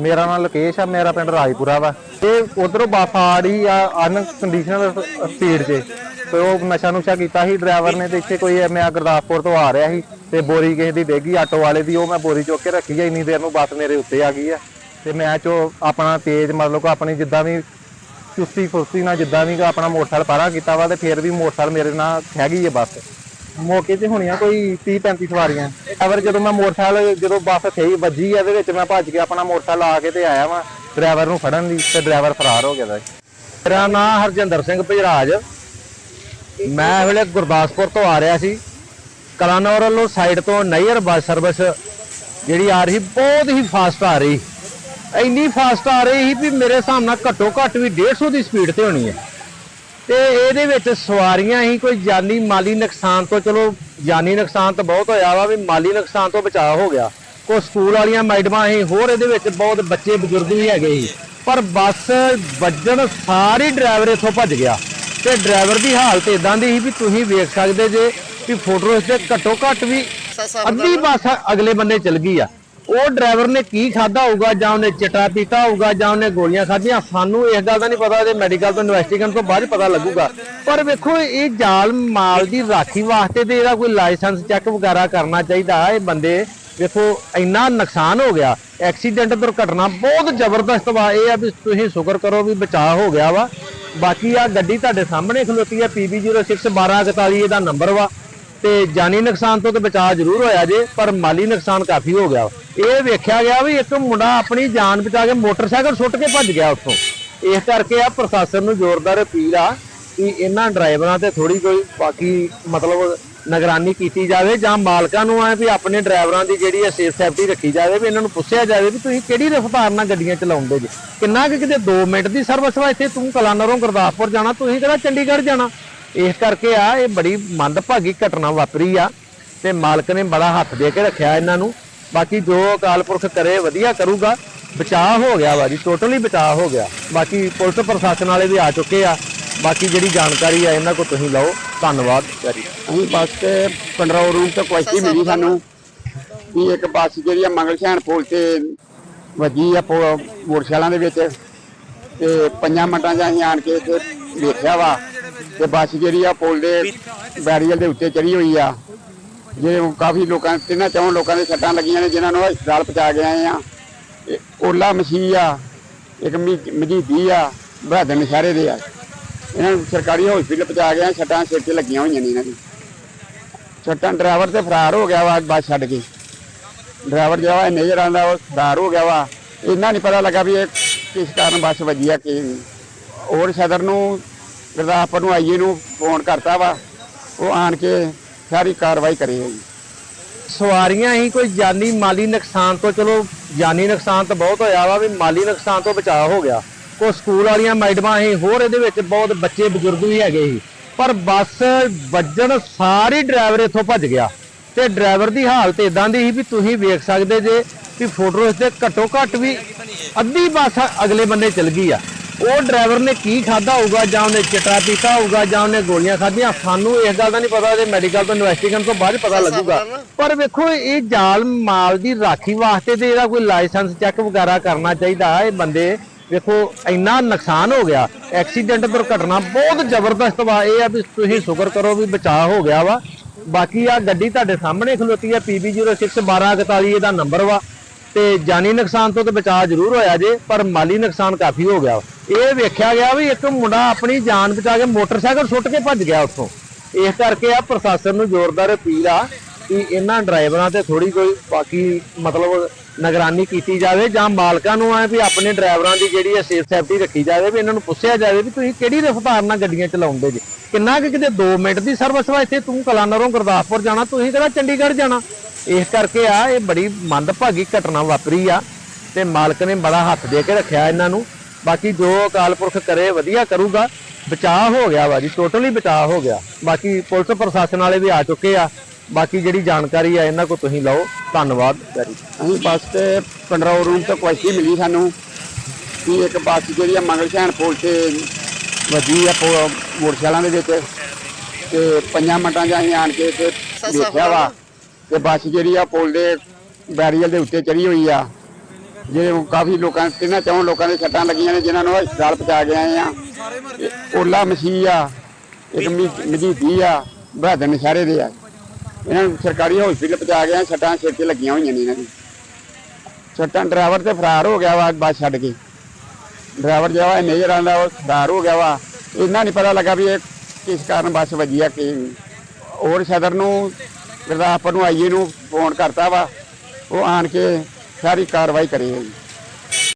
ਮੇਰਾ ਨਾਮ ਲਕੇਸ਼ ਆ, ਮੇਰਾ ਪਿੰਡ ਰਾਜਪੁਰਾ ਵਾ। ਇਹ ਉਧਰੋਂ ਬੱਸ ਆ ਰਹੀ ਆ ਅਨ ਸਪੀਡ 'ਚ ਤੇ ਉਹ ਨਸ਼ਾ ਨੁਸ਼ਾ ਕੀਤਾ ਸੀ ਡਰਾਈਵਰ ਨੇ ਤੇ ਇੱਥੇ ਕੋਈ ਮੈਂ ਗੁਰਦਾਸਪੁਰ ਤੋਂ ਆ ਰਿਹਾ ਸੀ। ਤੇ ਬੋਰੀ ਕਿਸੇ ਦੀ ਡੇਗੀ ਆਟੋ ਵਾਲੇ ਦੀ, ਉਹ ਮੈਂ ਬੋਰੀ ਚੁੱਕ ਕੇ ਰੱਖੀ ਆ, ਇੰਨੀ ਦੇਰ ਨੂੰ ਬੱਸ ਮੇਰੇ ਉੱਤੇ ਆ ਗਈ ਆ। ਤੇ ਮੈਂ ਚੋ ਆਪਣਾ ਤੇਜ਼ ਮਤਲਬ ਕੋ ਆਪਣੀ ਜਿੱਦਾਂ ਵੀ ਚੁਸਤੀ ਫੁਸਤੀ ਨਾਲ ਜਿੱਦਾਂ ਵੀ ਆਪਣਾ ਮੋਟਰਸਾਈਕਲ ਪਾਰਾ ਕੀਤਾ ਵਾ, ਤੇ ਫਿਰ ਵੀ ਮੋਟਰਸਾਈਕਲ ਮੇਰੇ ਨਾਲ ਹੈਗੀ ਹੈ ਬੱਸ। ਮੌਕੇ ਤੇ ਹੋਣੀਆਂ ਕੋਈ 30 35 ਸਵਾਰੀਆਂ। ਅਗਰ ਜਦੋਂ ਮੈਂ ਮੋਟਰਸਾਈਕਲ ਜਦੋਂ ਬੱਸ ਥਈ ਵੱਜੀ ਆ, ਇਹਦੇ ਵਿੱਚ ਮੈਂ ਭੱਜ ਕੇ ਆਪਣਾ ਮੋਟਰਸਾਈਕਲ ਆ ਕੇ ਤੇ ਆਇਆ ਵਾਂ ਡਰਾਈਵਰ ਨੂੰ ਫੜਨ ਦੀ ਤੇ ਡਰਾਈਵਰ ਫਰਾਰ ਹੋ ਗਿਆ ਦਾ ਮੇਰਾ ਨਾਮ ਹਰਜਿੰਦਰ ਸਿੰਘ ਭਜਰਾਜ। ਮੈਂ ਵੇਲੇ ਗੁਰਦਾਸਪੁਰ ਤੋਂ ਆ ਰਿਹਾ ਸੀ। ਕਲਾਨੌਰ ਵੱਲੋਂ ਸਾਈਡ ਤੋਂ ਨਈਅਰ ਬੱਸ ਸਰਵਿਸ ਜਿਹੜੀ ਆ ਰਹੀ ਬਹੁਤ ਹੀ ਫਾਸਟ ਆ ਰਹੀ। ਇੰਨੀ ਫਾਸਟ ਆ ਰਹੀ ਸੀ ਵੀ ਮੇਰੇ ਹਿਸਾਬ ਨਾਲ ਘੱਟੋ ਘੱਟ ਵੀ 150 ਦੀ ਸਪੀਡ ਤੇ ਹੋਣੀ ਹੈ। ਤੇ ਇਹਦੇ ਵਿੱਚ ਸਵਾਰੀਆਂ ਹੀ ਕੋਈ ਜਾਨੀ ਮਾਲੀ ਨੁਕਸਾਨ ਤੋਂ ਚਲੋ ਜਾਨੀ ਨੁਕਸਾਨ ਤਾਂ ਬਹੁਤ ਹੋਇਆ ਵਾ ਵੀ ਮਾਲੀ ਨੁਕਸਾਨ ਤੋਂ ਬਚਾਅ ਹੋ ਗਿਆ। ਕੋ ਸਕੂਲ ਵਾਲੀਆਂ ਮੈਡਮਾਂ ਹੀ ਹੋਰ ਇਹਦੇ ਵਿੱਚ ਬਹੁਤ ਬੱਚੇ ਬਜ਼ੁਰਗ ਵੀ ਹੈਗੇ ਸੀ ਪਰ ਬੱਸ ਵੱਜਣ ਸਾਰੀ ਡਰਾਈਵਰ ਇੱਥੋਂ ਭੱਜ ਗਿਆ। ਤੇ ਡਰਾਈਵਰ ਦੀ ਹਾਲਤ ਇਦਾਂ ਦੀ ਸੀ ਵੀ ਤੁਸੀਂ ਵੇਖ ਸਕਦੇ ਜੇ ਵੀ ਫੋਟੋ ਤੇ ਘੱਟੋ ਘੱਟ ਵੀ ਅੱਧੀ ਬੱਸ ਅਗਲੇ ਬੰਨੇ ਚਲ ਗਈ ਆ। ਉਹ ਡਰਾਈਵਰ ਨੇ ਕੀ ਖਾਦਾ ਹੋਊਗਾ ਜਾਂ ਉਹਨੇ ਚਟਾ ਪੀਤਾ ਹੋਊਗਾ ਜਾਂ ਉਹਨੇ ਗੋਲੀਆਂ ਖਾਧੀਆਂ, ਸਾਨੂੰ ਇਸ ਗੱਲ ਦਾ ਨਹੀਂ ਪਤਾ ਇਹਦੇ ਮੈਡੀਕਲ ਤੋਂ ਇਨਵੈਸਟੀਗੇਸ਼ਨ ਤੋਂ ਬਾਅਦ ਪਤਾ ਲੱਗੂਗਾ। ਪਰ ਵੇਖੋ, ਇਹ ਜਾਲ ਮਾਲ ਦੀ ਰਾਖੀ ਵਾਸਤੇ ਤੇ ਇਹਦਾ ਕੋਈ ਲਾਇਸੈਂਸ ਚੈੱਕ ਵਗੈਰਾ ਕਰਨਾ ਚਾਹੀਦਾ ਇਹ ਬੰਦੇ ਵੇਖੋ, ਇੰਨਾ ਨੁਕਸਾਨ ਹੋ ਗਿਆ ਐਕਸੀਡੈਂਟ ਦੁਰਘਟਨਾ ਬਹੁਤ ਜ਼ਬਰਦਸਤ ਵਾ। ਇਹ ਆ ਵੀ ਤੁਸੀਂ ਸ਼ੁਕਰ ਕਰੋ ਵੀ ਬਚਾਅ ਹੋ ਗਿਆ ਵਾ। ਬਾਕੀ ਆ ਗੱਡੀ ਤੁਹਾਡੇ ਸਾਹਮਣੇ ਖਲੋਤੀ ਆ PB061241 ਇਹਦਾ ਨੰਬਰ ਵਾ। ਤੇ ਜਾਨੀ ਨੁਕਸਾਨ ਤੋਂ ਤੇ ਬਚਾਅ ਜ਼ਰੂਰ ਹੋਇਆ ਜੇ, ਪਰ ਮਾਲੀ ਨੁਕਸਾਨ ਕਾਫੀ ਹੋ ਗਿਆ ਵਾ। ਇਹ ਵੇਖਿਆ ਗਿਆ ਵੀ ਇੱਕ ਮੁੰਡਾ ਆਪਣੀ ਜਾਨ ਬਚਾ ਕੇ ਮੋਟਰਸਾਈਕਲ ਸੁੱਟ ਕੇ ਭੱਜ ਗਿਆ ਉੱਥੋਂ। ਇਸ ਕਰਕੇ ਆ ਪ੍ਰਸ਼ਾਸਨ ਨੂੰ ਜ਼ੋਰਦਾਰ ਅਪੀਲ ਆ ਕਿ ਇਹਨਾਂ ਡਰਾਈਵਰਾਂ ਤੇ ਥੋੜੀ ਕੋਈ ਬਾਕੀ ਮਤਲਬ ਨਿਗਰਾਨੀ ਕੀਤੀ ਜਾਵੇ ਜਾਂ ਮਾਲਕਾਂ ਨੂੰ ਆ ਵੀ ਆਪਣੇ ਡਰਾਈਵਰਾਂ ਦੀ ਜਿਹੜੀ ਹੈ ਸੇਫ ਸੈਫਟੀ ਰੱਖੀ ਜਾਵੇ ਵੀ ਇਹਨਾਂ ਨੂੰ ਪੁੱਛਿਆ ਜਾਵੇ ਵੀ ਤੁਸੀਂ ਕਿਹੜੀ ਰਫ਼ਤਾਰ ਨਾਲ ਗੱਡੀਆਂ ਚਲਾਉਂਦੇ ਜੀ। ਕਿੰਨਾ ਕਿ ਕਿਤੇ 2 ਮਿੰਟ ਦੀ ਸਰਵਿਸ ਵਾ ਇੱਥੇ, ਤੂੰ ਕਲਾਨਰੋਂ ਗੁਰਦਾਸਪੁਰ ਜਾਣਾ, ਤੁਸੀਂ ਕਿਹੜਾ ਚੰਡੀਗੜ੍ਹ ਜਾਣਾ। ਇਸ ਕਰਕੇ ਆ ਇਹ ਬੜੀ ਮੰਦਭਾਗੀ ਘਟਨਾ ਵਾਪਰੀ ਆ ਤੇ ਮਾਲਕ ਨੇ ਬੜਾ ਹੱਥ ਦੇ ਕੇ ਰੱਖਿਆ ਇਹਨਾਂ ਨੂੰ। ਬਾਕੀ ਜੋ ਅਕਾਲ ਪੁਰਖ ਕਰੇ, ਵਧੀਆ ਕਰੂਗਾ। ਬਚਾਅ ਹੋ ਗਿਆ ਵਾ ਜੀ ਟੋਟਲੀ ਬਚਾਅ ਹੋ ਗਿਆ। ਬਾਕੀ ਪੁਲਿਸ ਪ੍ਰਸ਼ਾਸਨ ਵਾਲੇ ਵੀ ਆ ਚੁੱਕੇ ਆ। ਬਾਕੀ ਜਿਹੜੀ ਜਾਣਕਾਰੀ ਆ, ਇਹਨਾਂ ਕੋ ਤੁਸੀਂ ਲਓ। ਧੰਨਵਾਦ। ਜੀ ਅਸੀਂ ਬੱਸ ਤੇ ਕੰਟਰੋਲ ਰੂਮ ਤੋਂ ਕੁਐਸਟੀ ਮਿਲੀ ਸਾਨੂੰ ਵੀ ਇੱਕ ਬੱਸ ਜਿਹੜੀ ਆ ਮੰਗਲਸ਼ਾਨ ਪੁਲ ਤੇ ਵੱਜੀ ਆ ਪੁ- ਮੋਟਰਸਾਈਕਲਾਂ ਦੇ ਵਿੱਚ। ਤੇ ਪੰਜਾਂ ਮਿੰਟਾਂ 'ਚ ਅਸੀਂ ਆਣ ਕੇ ਤੇ ਦੇਖਿਆ ਵਾ। ਤੇ ਬੱਸ ਜਿਹੜੀ ਆ ਪੁਲ ਦੇ ਬੈਰੀਅਰ ਦੇ ਉੱਤੇ ਚੜੀ ਹੋਈ ਆ। ਜੇ ਕਾਫੀ ਲੋਕਾਂ ਤਿੰਨਾਂ ਚੌਂ ਲੋਕਾਂ ਦੇ ਸੱਟਾਂ ਲੱਗੀਆਂ ਨੇ ਜਿਨ੍ਹਾਂ ਨੂੰ ਹਸਪਤਾਲ ਪਹੁੰਚਾ ਕੇ ਆਏ ਆ। ਇਹ ਓਲਾ ਮਸੀਹ ਆ, ਇੱਕ ਮੀ- ਮਜੀਦੀ ਆ, ਬਹਾਦਰ ਨਸ਼ਾਰੇ ਦੇ ਆ। ਇਹਨਾਂ ਨੂੰ ਸਰਕਾਰੀ ਹਸਪੀਟਲ ਪਹੁੰਚਾ ਕੇ ਆਏ, ਸੱਟਾਂ ਸਿਰ ਤੇ ਲੱਗੀਆਂ ਹੋਈਆਂ ਨੇ ਇਹਨਾਂ ਦੀ। ਸੱਟਾਂ ਡਰਾਈਵਰ ਤੇ ਫਰਾਰ ਹੋ ਗਿਆ ਵਾ ਬੱਸ ਛੱਡ ਕੇ। ਡਰਾਈਵਰ ਜਿਹੜਾ ਵਾ ਨਜ਼ਰ ਆਉਂਦਾ, ਉਹ ਫਰਾਰ ਹੋ ਗਿਆ ਵਾ। ਇਹਨਾਂ ਨਹੀਂ ਪਤਾ ਲੱਗਾ ਵੀ ਇਹ ਕਿਸ ਕਾਰਨ ਬੱਸ ਵੱਜੀ ਆ, ਕਿ ਹੋਰ ਸਦਰ ਨੂੰ, ਗੁਰਦਾਸਪੁਰ ਨੂੰ, ਆਈਏ ਨੂੰ ਫੋਨ ਕਰਤਾ ਵਾ। ਉਹ ਆਣ ਕੇ ਸਾਰੀ ਕਾਰਵਾਈ ਕਰੇਗਾ ਜੀ ਸਵਾਰੀਆਂ ਹੀ ਕੋਈ ਜਾਨੀ ਮਾਲੀ ਨੁਕਸਾਨ ਤੋਂ, ਚਲੋ ਜਾਨੀ ਨੁਕਸਾਨ ਤਾਂ ਬਹੁਤ ਹੋਇਆ ਵਾ ਵੀ ਮਾਲੀ ਨੁਕਸਾਨ ਤੋਂ ਬਚਾਅ ਹੋ ਗਿਆ। ਕੋ ਸਕੂਲ ਵਾਲੀਆਂ ਮੈਡਮਾਂ ਹੀ, ਹੋਰ ਇਹਦੇ ਵਿੱਚ ਬਹੁਤ ਬੱਚੇ ਬਜ਼ੁਰਗ ਵੀ ਹੈਗੇ ਸੀ ਪਰ ਬੱਸ ਵੱਜਣ ਸਾਰੀ ਡਰਾਈਵਰ ਇੱਥੋਂ ਭੱਜ ਗਿਆ। ਤੇ ਡਰਾਈਵਰ ਦੀ ਹਾਲਤ ਇਦਾਂ ਦੀ ਸੀ ਵੀ ਤੁਸੀਂ ਵੇਖ ਸਕਦੇ ਜੇ ਵੀ ਫੋਟੋ ਤੇ ਘੱਟੋ ਘੱਟ ਵੀ ਅੱਧੀ ਬੱਸ ਅਗਲੇ ਬੰਨੇ ਚਲ ਗਈ ਆ। ਉਹ ਡਰਾਈਵਰ ਨੇ ਕੀ ਖਾਦਾ ਹੋਊਗਾ ਜਾਂ ਉਹਨੇ ਚਟਾ ਪੀਤਾ ਹੋਊਗਾ ਜਾਂ ਉਹਨੇ ਗੋਲੀਆਂ ਖਾਧੀਆਂ? ਸਾਨੂੰ ਇਸ ਗੱਲ ਦਾ ਨਹੀਂ ਪਤਾ ਇਹਦੇ ਮੈਡੀਕਲ ਤੋਂ ਇਨਵੈਸਟੀਗੇਸ਼ਨ ਤੋਂ ਬਾਅਦ ਪਤਾ ਲੱਗੂਗਾ। ਪਰ ਵੇਖੋ ਇਹ ਜਾਲ ਮਾਲ ਦੀ ਰਾਖੀ ਵਾਸਤੇ ਤੇ ਇਹਦਾ ਕੋਈ ਲਾਇਸੈਂਸ ਚੈੱਕ ਵਗੈਰਾ ਕਰਨਾ ਚਾਹੀਦਾ ਇਹ ਬੰਦੇ। ਵੇਖੋ ਇੰਨਾ ਨੁਕਸਾਨ ਹੋ ਗਿਆ। ਐਕਸੀਡੈਂਟ ਦੁਰਘਟਨਾ ਬਹੁਤ ਜ਼ਬਰਦਸਤ ਵਾ। ਇਹ ਆ ਵੀ ਤੁਸੀਂ ਸ਼ੁਕਰ ਕਰੋ ਵੀ ਬਚਾਅ ਹੋ ਗਿਆ ਵਾ। ਬਾਕੀ ਆ ਗੱਡੀ ਤੁਹਾਡੇ ਸਾਹਮਣੇ ਖਲੋਤੀ ਆ PB061241 ਇਹਦਾ ਨੰਬਰ ਵਾ। ਤੇ ਜਾਨੀ ਨੁਕਸਾਨ ਤੋਂ ਤੇ ਬਚਾਅ ਜ਼ਰੂਰ ਹੋਇਆ ਜੇ ਪਰ ਮਾਲੀ ਨੁਕਸਾਨ ਕਾਫੀ ਹੋ ਗਿਆ ਇਹ ਵੇਖਿਆ ਗਿਆ ਵੀ ਇੱਕ ਮੁੰਡਾ ਆਪਣੀ ਜਾਨ ਬਚਾ ਕੇ ਮੋਟਰਸਾਈਕਲ ਸੁੱਟ ਕੇ ਭੱਜ ਗਿਆ ਉੱਥੋਂ। ਇਸ ਕਰਕੇ ਆ ਪ੍ਰਸ਼ਾਸਨ ਨੂੰ ਜ਼ੋਰਦਾਰ ਅਪੀਲ ਆ ਕਿ ਇਹਨਾਂ ਡਰਾਈਵਰਾਂ ਤੇ ਥੋੜੀ ਕੋਈ ਬਾਕੀ ਮਤਲਬ ਨਿਗਰਾਨੀ ਕੀਤੀ ਜਾਵੇ ਜਾਂ ਮਾਲਕਾਂ ਨੂੰ ਆ ਵੀ ਆਪਣੇ ਡਰਾਈਵਰਾਂ ਦੀ ਜਿਹੜੀ ਹੈ ਸੇਫ ਸੇਫਟੀ ਰੱਖੀ ਜਾਵੇ ਵੀ ਇਹਨਾਂ ਨੂੰ ਪੁੱਛਿਆ ਜਾਵੇ ਵੀ ਤੁਸੀਂ ਕਿਹੜੀ ਰਫ਼ਤਾਰ ਨਾਲ ਗੱਡੀਆਂ ਚਲਾਉਂਦੇ ਜੀ। ਕਿੰਨਾ ਕਿ ਕਿਤੇ 2 ਮਿੰਟ ਦੀ ਸਰਵਿਸ ਵਾ ਇੱਥੇ? ਤੂੰ ਕਲਾਨਰੋਂ ਗੁਰਦਾਸਪੁਰ ਜਾਣਾ, ਤੁਸੀਂ ਕਿਹੜਾ ਚੰਡੀਗੜ੍ਹ ਜਾਣਾ? ਇਸ ਕਰਕੇ ਆ ਇਹ ਬੜੀ ਮੰਦਭਾਗੀ ਘਟਨਾ ਵਾਪਰੀ ਆ ਤੇ ਮਾਲਕ ਨੇ ਬੜਾ ਹੱਥ ਦੇ ਕੇ ਰੱਖਿਆ ਇਹਨਾਂ ਨੂੰ। ਬਾਕੀ ਜੋ ਅਕਾਲ ਪੁਰਖ ਕਰੇ ਵਧੀਆ ਕਰੂਗਾ। ਬਚਾਅ ਹੋ ਗਿਆ ਵਾ ਜੀ ਟੋਟਲੀ ਬਚਾਅ ਹੋ ਗਿਆ। ਬਾਕੀ ਪੁਲਿਸ ਪ੍ਰਸ਼ਾਸਨ ਵਾਲੇ ਵੀ ਆ ਚੁੱਕੇ ਆ। ਬਾਕੀ ਜਿਹੜੀ ਜਾਣਕਾਰੀ ਆ ਇਹਨਾਂ ਕੋ ਤੁਸੀਂ ਲਓ। ਧੰਨਵਾਦ ਜੀ ਅਸੀਂ ਬੱਸ ਤੇ ਕੰਟਰੋਲ ਰੂਮ ਤੋਂ ਕੁਐਸਟੀ ਮਿਲੀ ਸਾਨੂੰ ਵੀ ਇੱਕ ਬੱਸ ਜਿਹੜੀ ਆ ਮੰਗਲਸ਼ਾਨ ਪੁਲ ਤੇ ਵੱਜੀ ਆ ਪੁ- ਮੋਟਰਸਾਈਕਲਾਂ ਦੇ ਵਿੱਚ। ਤੇ ਪੰਜਾਂ ਮਿੰਟਾਂ 'ਚ ਅਸੀਂ ਆਣ ਕੇ ਤੇ ਦੇਖਿਆ ਵਾ ਤੇ ਬੱਸ ਜਿਹੜੀ ਆ ਪੁਲ ਦੇ ਬੈਰੀਅਰ ਦੇ ਉੱਤੇ ਚੜੀ ਹੋਈ ਆ। ਜੇ ਕਾਫੀ ਲੋਕਾਂ ਤਿੰਨਾਂ ਚੌਂ ਲੋਕਾਂ ਦੇ ਸੱਟਾਂ ਲੱਗੀਆਂ ਨੇ ਜਿਨ੍ਹਾਂ ਨੂੰ ਹਸਪਤਾਲ ਪਹੁੰਚਾ ਕੇ ਆ। ਓਲਾ ਮਸੀਹ ਆ, ਇੱਕ ਮਜੀਦੀ ਆ, ਬਹਾਦਰ ਨਸ਼ਾਰੇ ਦੇ ਆ। ਇਹਨਾਂ ਨੂੰ ਸਰਕਾਰੀ ਹਸਪੀਟਲ ਪਹੁੰਚਾ ਕੇ ਆ ਸੱਟਾਂ ਸਿਰ ਤੇ ਲੱਗੀਆਂ ਹੋਈਆਂ ਨੇ ਇਹਨਾਂ ਦੀ। ਛੱਟਾਂ ਡਰਾਈਵਰ ਤੇ ਫਰਾਰ ਹੋ ਗਿਆ ਵਾ ਬੱਸ ਛੱਡ ਕੇ। ਡਰਾਈਵਰ ਜਿਹੜਾ ਨਜ਼ਰ ਆਉਂਦਾ ਉਹ ਫਰਾਰ ਹੋ ਗਿਆ ਵਾ। ਇਹਨਾਂ ਨਹੀਂ ਪਤਾ ਲੱਗਾ ਵੀ ਇਹ ਕਿਸ ਕਾਰਨ ਬੱਸ ਵੱਜੀ ਆ, ਕਿ ਹੋਰ ਸਦਰ ਨੂੰ, ਗੁਰਦਾਸਪੁਰ ਨੂੰ, ਆਈਏ ਨੂੰ ਫੋਨ ਕਰਤਾ ਵਾ। ਉਹ ਆਣ ਕੇ ਸਾਰੀ ਕਾਰਵਾਈ ਕਰੇ